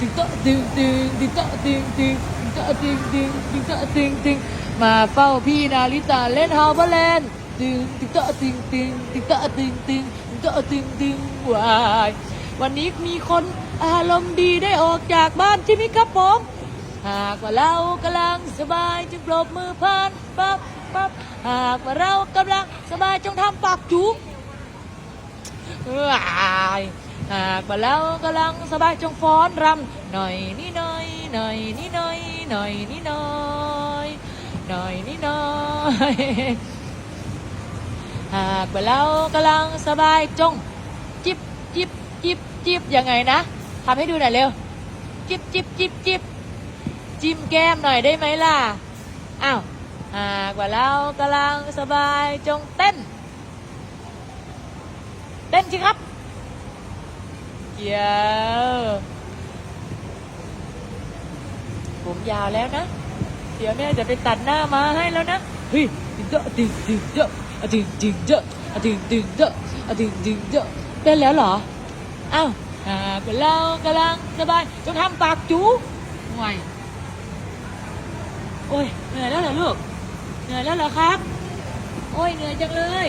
ติ๊งตอะติ๊งติ๊งติ๊งตอะติ๊งติ๊งติ๊งตอะติ๊งติ๊งติ๊งตอะติ๊งติ๊งมาเฝ้าพี่นาริตาเล่นฮาวเบอร์แลนด์ติ๊งติ๊งตอะติ๊งติ๊งติ๊งตอะติ๊งติ๊งติ๊งตอะติ๊งติ๊งวายวันนี้มีคนอารมณ์ดีได้ออกจากบ้านใช่ไหมครับผมหากว่าเรากำลังสบายจึงปรบมือพลันปั๊บปั๊บหากว่าเรากำลังสบายจงทำปากจุ๊บวาย หากว่าเรากำลังสบายจงฟ้อนรำหน่อยนี่หน่อยหน่อยนี่หน่อยหน่อยนี่หน่อยหน่อยนี่หน่อยหากว่าเรากำลังสบายจงจิบจิบจิบจิบยังไงนะทำให้ดูหน่อยเร็วจิบจิบจิบจิบจิ้มแก้มหน่อยได้ไหมล่ะอ้าวหากว่าเรากำลังสบายจงเต้น เต้นสิครับ เดี๋ยวผมยาวแล้วนะ เดี๋ยวแม่จะไปตัดหน้ามาให้แล้วนะเฮ้ยดึงเจาะดึงดึงเจาะอะดึงดึงเจาะอะดึงดึงเจาะอะดึงดึงเจาะเต้นแล้วเหรออ้าวหากว่าเรากำลังสบายจงทำปากจูห่วยโอ้ยเหนื่อยแล้วเหรอลูกเหนื่อยแล้วเหรอครับ โอ้ยเหนื่อยจังเลย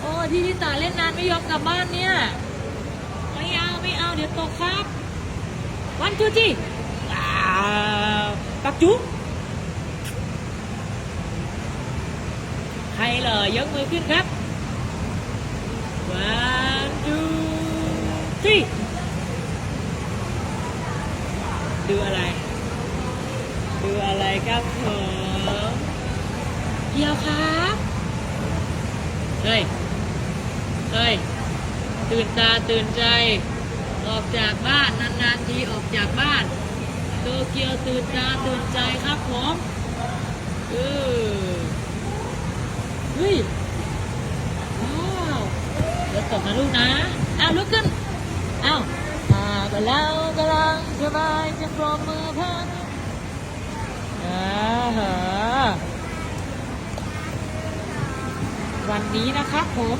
โอ้ที่ที่ตาเล่นนานไม่ยอมกลับบ้านเนี่ยไม่เอาวเอดี๋ยวตกครับวันจูจี้ปักจุ๊บใครเหรอยกมือขึ้นครับวันจูจีดูอะไร ดูอะไรครับผมเดียวครับเฮ้ยเฮ้ยตื่นตาตื่นใจ ออกจากบ้านนานๆทีออกจากบ้านโตเกียวตื่นตาตื่นใจครับผมเออเฮ้ยว้าวเดี๋ยวตกนะลูกนะอ้าวลุกขึ้นอ้าวมาก็แล้วกำลังสบายจะปรบมือพันอ่าฮะวันนี้นะครับผม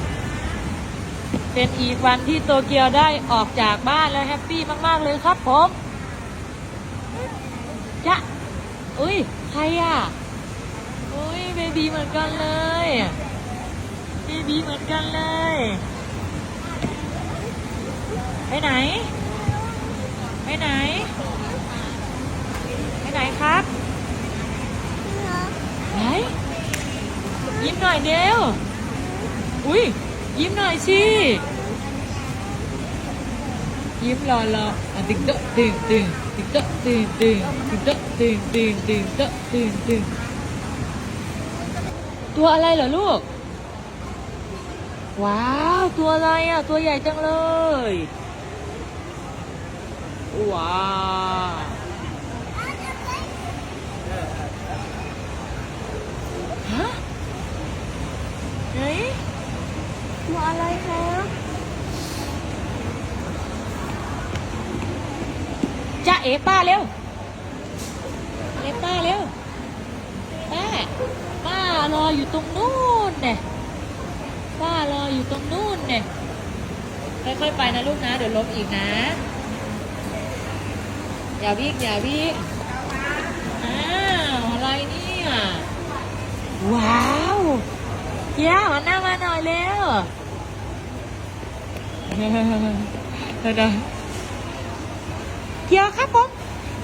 เป็นอีกวันที่โตเกียวได้ออกจากบ้านแล้วแฮปปี้มาก ๆ เลยครับผมจะอุ้ย ใครอะ อุ้ยเบบีเหมือนกันเลยเบบีเหมือนกันเลย ไปไหน ไปไหน ไปไหนครับไหนยิ้มหน่อยเดียวอุ้ย ยิ้มหน่อยสิยิ้มรอรออะตึงเตะตึงตึงตึงเตะตึงตึงตึงเตะตึงตึงตึงเตะตึงตึงตัวอะไรเหรอลูก ว้าว ตัวอะไรอะ ตัวใหญ่จังเลย ว้าวฮะ เฮ้ย ตัวอะไรคะจะเอ๋ป้าเร็วเอ๋ป้าเร็วป้าป้ารออยู่ตรงนู้นเนี่ยป้ารออยู่ตรงนู้นเนี่ยค่อยๆไปนะลูกนะ เดี๋ยวล้มอีกนะ อย่าวิ่งอย่าวิ่งอ้าวอะไรเนี่ย ว้าวเยวหันหน้า หน่อยเร็วเดี๋ยวๆเกียวครับผม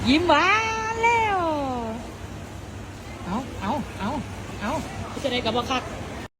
ยิ้มหวานแล้ว เอาเอาเอาเอาจะได้กับว่าคัก